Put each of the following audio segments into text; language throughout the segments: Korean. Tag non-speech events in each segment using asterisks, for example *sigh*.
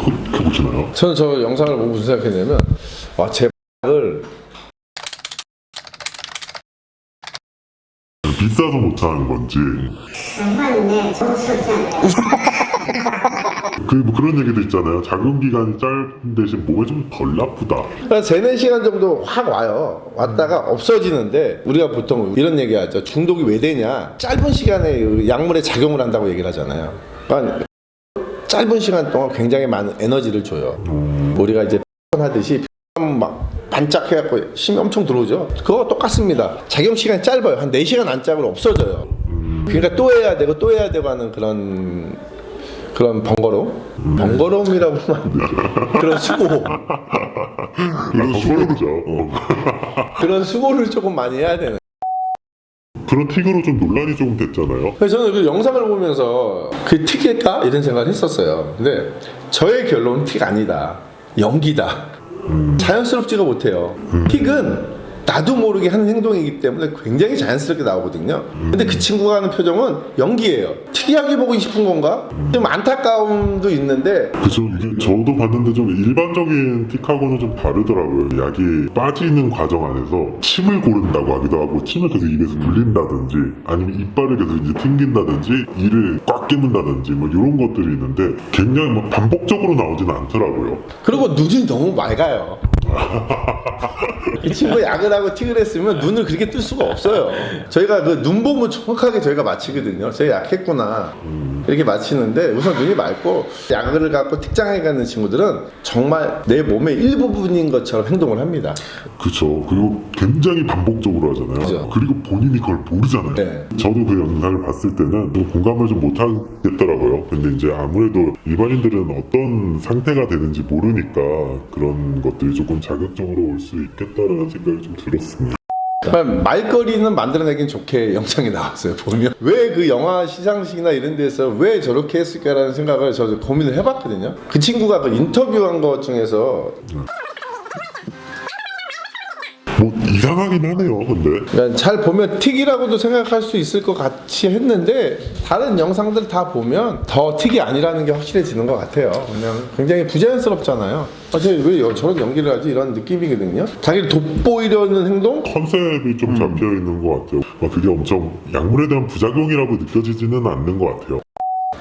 어떻게 보시나요? 저는 저 영상을 보고 무슨 생각했냐면 와제 을 비싸서 못하는 건지 양반인데 저도 싫지 않아요. 그뭐 그런 얘기도 있잖아요. 자금 기간이 짧은 대신 몸에 좀 덜 나쁘다. 그러니까 세네 시간 정도 확 와요. 왔다가 없어지는데 우리가 보통 이런 얘기하죠. 중독이 왜 되냐? 짧은 시간에 그 약물에 작용을 한다고 얘기를 하잖아요. 그러니까 짧은 시간 동안 굉장히 많은 에너지를 줘요. 우리가 이제 하듯이 막 반짝해갖고 힘이 엄청 들어오죠. 그거 똑같습니다. 작용 시간이 짧아요. 한 4시간 안짝으로 없어져요. 그러니까 또 해야 되고 또 해야 되고 하는 그런 그런 번거로움? 번거로움이라고 하면 안. *laughs* 그런 수고. 그런 수고를 조금 많이 해야 되는. 그런 틱으로 좀 논란이 조금 됐잖아요. 그래서 저는 그 영상을 보면서 그 틱일까? 이런 생각을 했었어요. 근데 저의 결론은 틱 아니다. 연기다. 자연스럽지가 못해요. 틱은 나도 모르게 하는 행동이기 때문에 굉장히 자연스럽게 나오거든요. 근데 그 친구가 하는 표정은 연기예요. 특이하게 보고 싶은 건가? 좀 안타까움도 있는데 그죠. 이게 저도 봤는데 좀 일반적인 틱하고는 좀 다르더라고요. 약이 빠지는 과정 안에서 침을 고른다고 하기도 하고 침을 계속 입에서 불린다든지 아니면 이빨을 계속 이제 튕긴다든지 이를 꽉 깨문다든지 뭐 이런 것들이 있는데 굉장히 막 반복적으로 나오지는 않더라고요. 그리고 눈이 너무 맑아요. 이 친구 약을 하고 틱을 했으면 눈을 그렇게 뜰 수가 없어요. 저희가 그 눈 보면 정확하게 저희가 맞히거든요. 저희 약했구나. 이렇게 맞히는데 우선 눈이 맑고 약을 갖고 틱장에 가는 친구들은 정말 내 몸의 일부분인 것처럼 행동을 합니다. 그쵸. 그리고 굉장히 반복적으로 하잖아요. 그죠. 그리고 본인이 그걸 모르잖아요. 네. 저도 그 영상을 봤을 때는 좀 공감을 좀 못하겠더라고요. 근데 이제 아무래도 일반인들은 어떤 상태가 되는지 모르니까 그런 것들이 조금 자극적으로 올 수 있겠다라는 생각이 좀 들었습니다. 그러니까 말거리는 만들어내긴 좋게 영상이 나왔어요. 보면 왜 그 영화 시상식이나 이런 데서 왜 저렇게 했을까라는 생각을 저도 고민을 해봤거든요. 그 친구가 그 인터뷰한 것 중에서 뭐 이상하긴 하네요. 근데 그러니까 잘 보면 틱이라고도 생각할 수 있을 것 같이 했는데 다른 영상들 다 보면 더 틱이 아니라는 게 확실해지는 것 같아요. 그냥 굉장히 부자연스럽잖아요. 아, 쟤왜 여- 저런 연기를 하지? 이런 느낌이거든요. 자기를 돋보이려는 행동? 컨셉이 좀 잡혀 있는 것 같아요. 막 그게 엄청 약물에 대한 부작용이라고 느껴지지는 않는 것 같아요.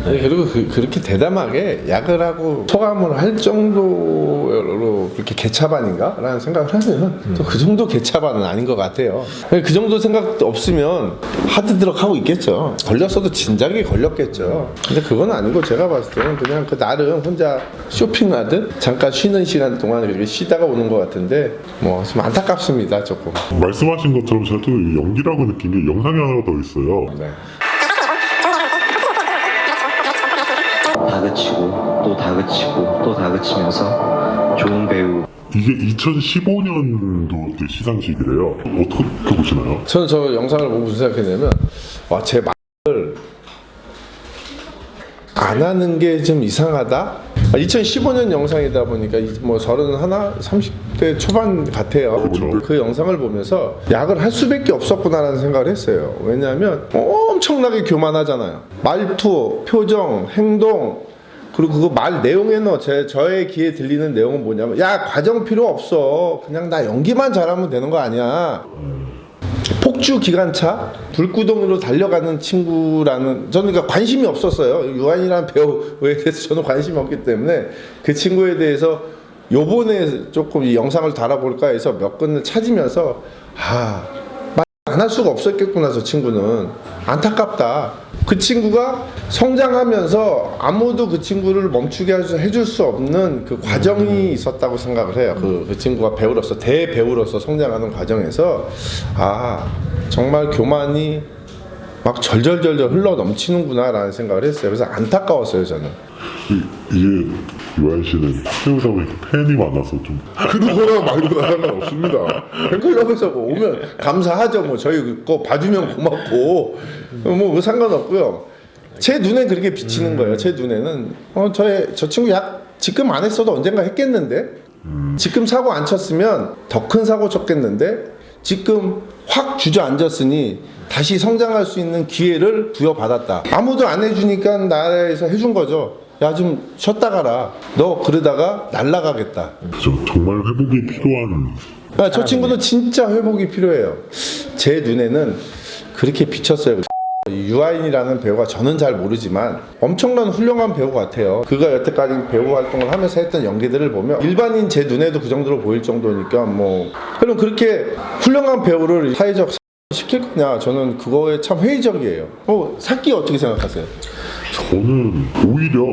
아니, 그리고 그, 그렇게 대담하게 약을 하고 소감을 할 정도 로 그렇게 개차반인가? 라는 생각을 하면 또 그 정도 개차반은 아닌 것 같아요. 그 정도 생각 없으면 하드드럭 하고 있겠죠. 걸렸어도 진작에 걸렸겠죠. 근데 그건 아니고 제가 봤을 때는 그냥 그 나름 혼자 쇼핑하듯 잠깐 쉬는 시간 동안 이렇게 쉬다가 오는 것 같은데 뭐 좀 안타깝습니다 조금. 말씀하신 것처럼 제가 또 연기라고 느낀 게 영상이 하나 더 있어요. 네. 다그치고 또 다그치고 또 다그치면서 좋은 배우 이게 2015년도 때 시상식이래요. 어떻게 보시나요? 저는 저 영상을 보고 무슨 생각했냐면 와 제 말을 안 하는 게 좀 이상하다. 2015년 영상이다 보니까 이- 뭐 서른 하나, 30대 초반 같아요. 그렇죠. 그 영상을 보면서 약을 할 수밖에 없었구나라는 생각을 했어요. 왜냐하면 엄청나게 교만하잖아요. 말투, 표정, 행동. 그리고 그말 내용에는 제 저의 귀에 들리는 내용은 뭐냐면 야 과정 필요 없어. 그냥 나 연기만 잘하면 되는 거 아니야. 폭주 기관차? 불구덩이로 달려가는 친구라는 저는 그러니까 관심이 없었어요. 유한이라는 배우에 대해서 저는 관심이 없기 때문에 그 친구에 대해서 요번에 조금 이 영상을 달아볼까 해서 몇 건을 찾으면서 아안할 수가 없었겠구나 저 친구는 안타깝다. 그 친구가 성장하면서 아무도 그 친구를 멈추게 해줄 수 없는 그 과정이 있었다고 생각을 해요. 그, 그 친구가 배우로서 대배우로서 성장하는 과정에서. 아 정말 교만이 막 절절절절 흘러 넘치는구나라는 생각을 했어요. 그래서 안타까웠어요 저는. 이, 이게 유한 씨는 보니까 팬이 많아서 좀 그거랑 말고 다른 건 없습니다. 팬클럽에서 뭐 오면 감사하죠. 뭐 저희 거 봐주면 고맙고 뭐 상관없고요. 제 눈엔 그렇게 비치는 거예요. 제 눈에는 어 저의 저 친구 약 지금 안 했어도 언젠가 했겠는데 지금 사고 안 쳤으면 더 큰 사고 쳤겠는데 지금 확 주저앉았으니 다시 성장할 수 있는 기회를 부여받았다. 아무도 안 해주니까 나라에서 해준 거죠. 야 좀 쉬었다 가라. 너 그러다가 날라가겠다. 저 정말 회복이 필요한 아, 저 친구는 진짜 회복이 필요해요. 제 눈에는 그렇게 비쳤어요. 이 유아인이라는 배우가 저는 잘 모르지만 엄청난 훌륭한 배우 같아요. 그가 여태까지 배우 활동을 하면서 했던 연기들을 보면 일반인 제 눈에도 그 정도로 보일 정도니까 뭐 그럼 그렇게 훌륭한 배우를 사회적 시킬 거냐 저는 그거에 참 회의적이에요. 어, 사키 어떻게 생각하세요? 저는 오히려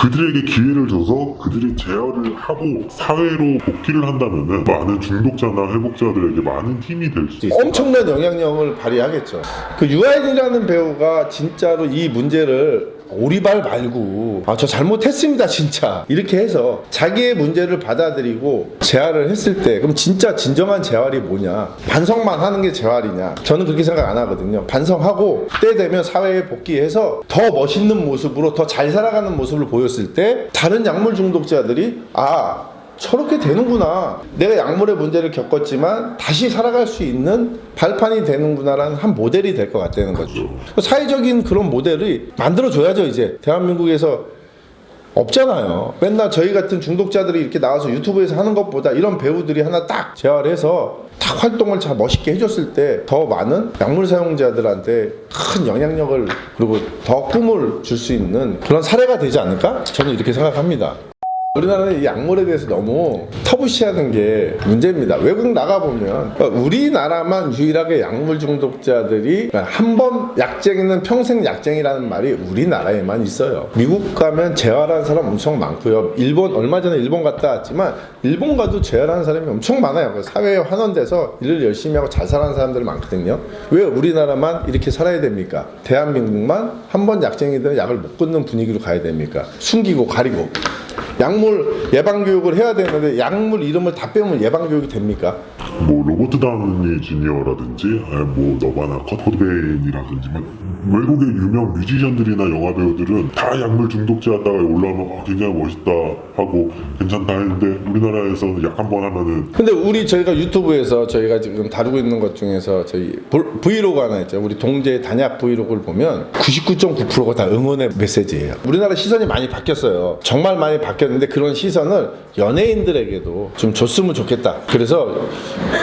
그들에게 기회를 줘서 그들이 제어를 하고 사회로 복귀를 한다면은 많은 중독자나 회복자들에게 많은 힘이 될 수 있어요. 엄청난 영향력을 발휘하겠죠. 그 유아인이라는 배우가 진짜로 이 문제를 오리발 말고 아 저 잘못했습니다 진짜. 이렇게 해서 자기의 문제를 받아들이고 재활을 했을 때 그럼 진짜 진정한 재활이 뭐냐? 반성만 하는 게 재활이냐? 저는 그렇게 생각 안 하거든요. 반성하고 때 되면 사회에 복귀해서 더 멋있는 모습으로 더 잘 살아가는 모습을 보였을 때 다른 약물 중독자들이 아 저렇게 되는구나. 내가 약물의 문제를 겪었지만 다시 살아갈 수 있는 발판이 되는구나라는 한 모델이 될 것 같다는 거죠. 사회적인 그런 모델이 만들어줘야죠, 이제. 대한민국에서 없잖아요. 맨날 저희 같은 중독자들이 이렇게 나와서 유튜브에서 하는 것보다 이런 배우들이 하나 딱 재활해서 딱 활동을 잘 멋있게 해줬을 때 더 많은 약물 사용자들한테 큰 영향력을 그리고 더 꿈을 줄 수 있는 그런 사례가 되지 않을까? 저는 이렇게 생각합니다. 우리나라는 이 약물에 대해서 너무 터부시하는 게 문제입니다. 외국 나가보면 우리나라만 유일하게 약물 중독자들이 한 번 약쟁이는 평생 약쟁이라는 말이 우리나라에만 있어요. 미국 가면 재활하는 사람 엄청 많고요. 일본 얼마 전에 일본 갔다 왔지만 일본 가도 재활하는 사람이 엄청 많아요. 그 사회에 환원돼서 일을 열심히 하고 잘 살아가는 사람들이 많거든요. 왜 우리나라만 이렇게 살아야 됩니까? 대한민국만 한 번 약쟁이들은 약을 못 끊는 분위기로 가야 됩니까? 숨기고 가리고. 약물 예방 교육을 해야 되는데 약물 이름을 다 빼면 예방 교육이 됩니까? 뭐 로버트 다우니 주니어라든지 뭐 너바나 커트베인이라든지 막 외국의 유명 뮤지션들이나 영화 배우들은 다 약물 중독자다가 올라오면 아, 굉장히 멋있다 하고 괜찮다 했는데 우리나라에서는 약한 번 하면은 근데 우리 저희가 유튜브에서 저희가 지금 다루고 있는 것 중에서 저희 볼- 브이로그 하나 있죠. 우리 동재 단약 브이로그를 보면 99.9%가 다 응원의 메시지예요. 우리나라 시선이 많이 바뀌었어요. 정말 많이 바뀌었는데 그런 시선을 연예인들에게도 좀 줬으면 좋겠다. 그래서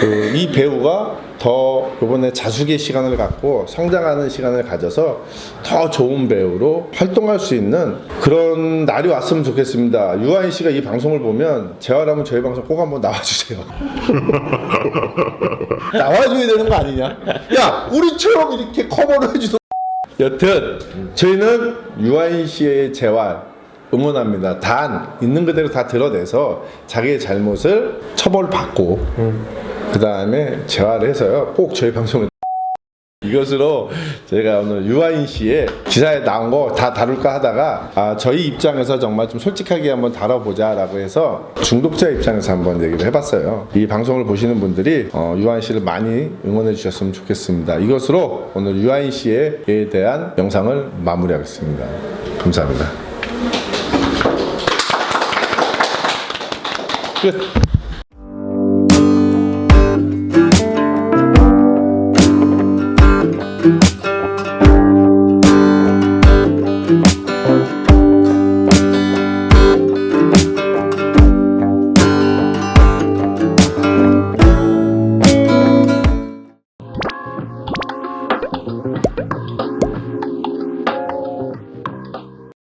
그 이 배우가 더 이번에 자숙의 시간을 갖고 성장하는 시간을 가져서 더 좋은 배우로 활동할 수 있는 그런 날이 왔으면 좋겠습니다. 유아인 씨가 이 방송을 보면 재활하면 저희 방송 꼭 한번 나와주세요. *laughs* 나와줘야 되는 거 아니냐? 야, 우리처럼 이렇게 커버를 해주던. 여튼 저희는 유아인 씨의 재활 응원합니다. 단 있는 그대로 다 드러내서 자기의 잘못을 처벌받고 그 다음에 재활해서요. 꼭 저희 방송에 *laughs* 이것으로 제가 오늘 유아인 씨의 기사에 나온 거 다 다룰까 하다가 아, 저희 입장에서 정말 좀 솔직하게 한번 다뤄보자라고 해서 중독자 입장에서 한번 얘기를 해봤어요. 이 방송을 보시는 분들이 어, 유아인 씨를 많이 응원해 주셨으면 좋겠습니다. 이것으로 오늘 유아인 씨에 대한 영상을 마무리하겠습니다. 감사합니다. Good.